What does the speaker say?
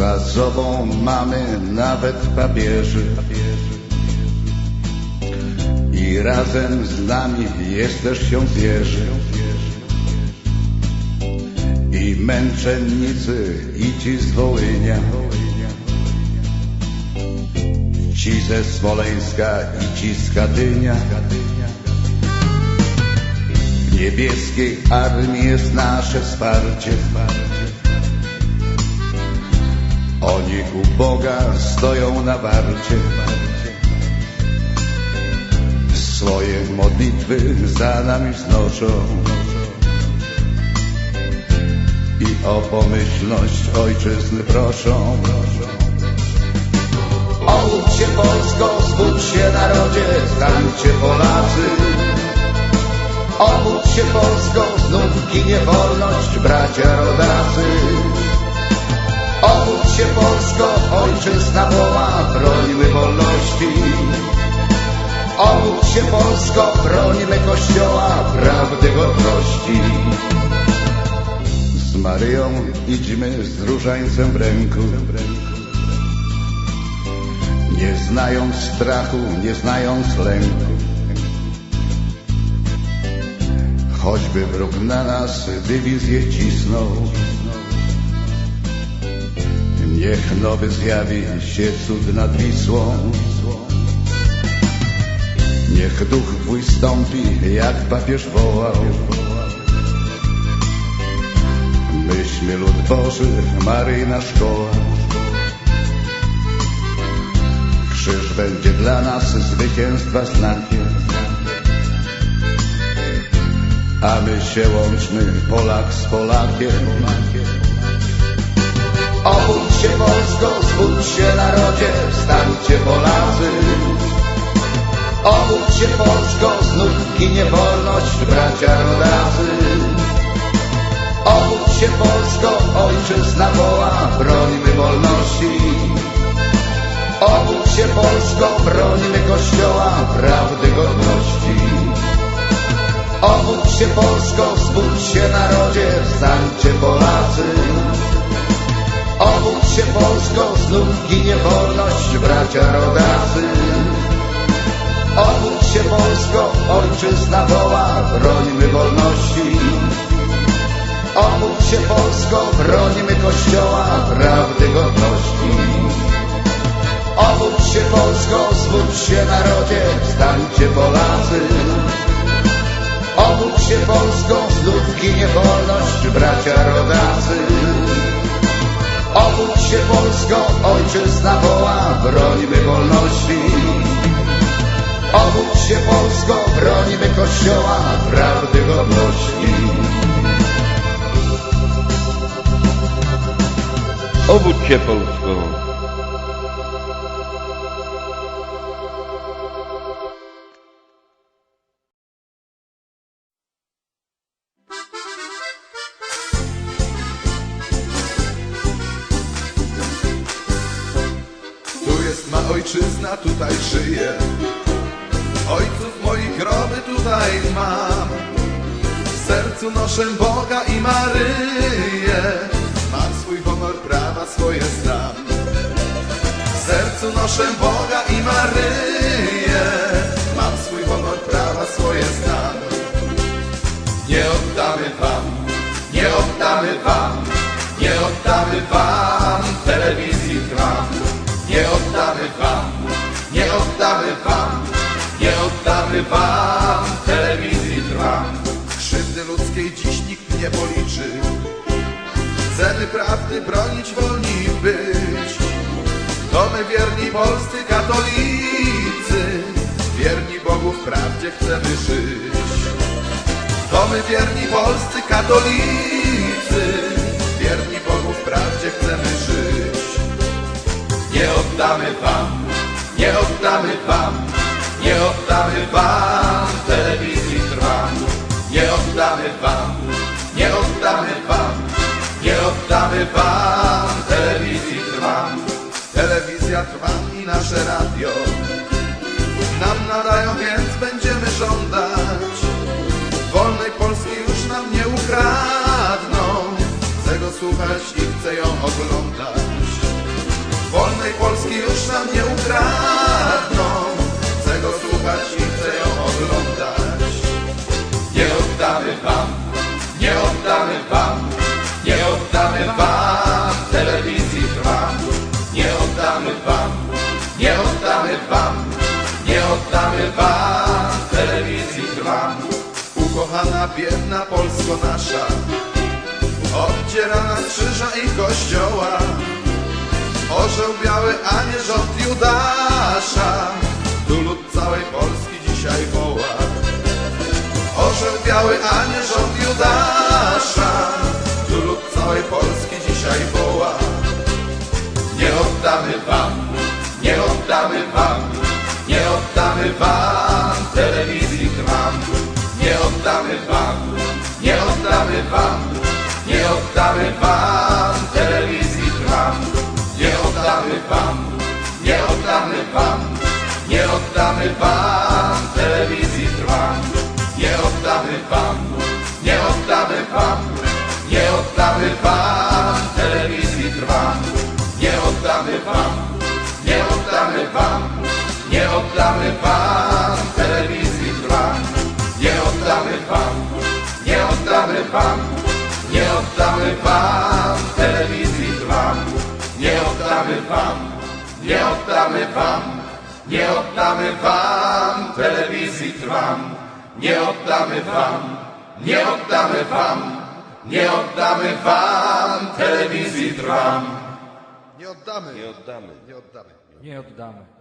Za sobą mamy nawet papieży i razem z nami jest też ksiądz Jerzy. I męczennicy, i ci z Wołynia, ci ze Smoleńska i ci z Katynia. W niebieskiej armii jest nasze wsparcie. Oni u Boga stoją na warcie. Swoje modlitwy za nami wznoszą i o pomyślność ojczyzny proszą. Obudź się Polsko, zbudź się narodzie, stańcie Polacy. Obudź się Polsko, znów ginie wolność, bracia rodacy. Się Polsko, ojczyzna woła, brońmy wolności. Obudź się Polsko, brońmy Kościoła, prawdy godności. Z Maryją idźmy z różańcem w ręku. Nie znając strachu, nie znając lęku. Choćby wróg na nas dywizję cisnął. Niech nowy zjawi się cud nad Wisłą. Niech duch twój stąpi, jak papież wołał. Myśmy lud Boży, Maryjna szkoła. Krzyż będzie dla nas zwycięstwa znakiem. A my się łączmy, Polak z Polakiem. Obudź się Polsko, zbudź się narodzie, wstańcie Polacy. Obudź się Polsko, znów ginie wolność, bracia rodacy. Obudź się Polsko, ojczyzna woła, brońmy wolności. Obudź się Polsko, brońmy Kościoła, prawdy godności. Obudź się Polsko, zbudź się narodzie, wstańcie Polacy. Obudź się Polsko, znów ginie wolność, bracia rodacy. Obudź się Polsko, ojczyzna woła, brońmy wolności. Obudź się Polsko, brońmy Kościoła, prawdy godności. Obudź się Polsko, zbudź się narodzie, wstańcie Polacy. Obudź się Polsko, znów ginie wolność, się Polsko, ojczyzna woła, brońmy wolności. Obudź się Polsko, brońmy Kościoła, prawdy godności. Obudź się Polsko! Ojczyzna, tutaj żyję. Ojców moich groby tutaj mam. W sercu noszę Boga i Maryję. Mam swój honor, prawa swoje znam. W sercu noszę Boga i Maryję. Mam swój honor, prawa swoje znam. Nie oddamy wam, nie oddamy wam, nie oddamy wam telewizji trwam. Nie oddamy wam telewizji trwam. Krzywdy ludzkiej dziś nikt nie policzy. Chcemy prawdy bronić, wolni być. To my wierni polscy katolicy, wierni Bogu w prawdzie chcemy żyć. To my wierni polscy katolicy, wierni Bogu w prawdzie chcemy żyć. Nie oddamy wam, nasze radio nam nadają, więc będziemy żądać. Wolnej Polski już nam nie ukradną. Chcę go słuchać i chcę ją oglądać. wolnej Polski już nam nie ukradną. Nie oddamy wam telewizji trwam. Ukochana, biedna Polsko nasza, oddzierana krzyża i kościoła. Orzeł biały, a nie rząd Judasza, tu lud całej Polski dzisiaj woła. Orzeł biały, a nie rząd Judasza, tu lud całej Polski dzisiaj woła. Nie oddamy wam, nie oddamy wam, oddamy wam telewizji trwam. Nie oddamy wam, nie oddamy wam, nie oddamy wam telewizji trwam. Nie oddamy wam, nie oddamy wam, nie oddamy wam telewizji trwam. Nie oddamy wam, nie oddamy wam, nie oddamy wam telewizji trwam. Nie oddamy wam, nie oddamy wam, oddamy wam telewizji trwam. Nie oddamy wam, nie oddamy wam, nie oddamy wam telewizji trwam. Nie oddamy wam, nie oddamy wam, nie oddamy wam telewizji trwam. Nie oddamy wam, nie oddamy wam, nie oddamy wam telewizji trwam. Nie oddamy. Nie oddamy. Nie oddamy. Nie oddamy.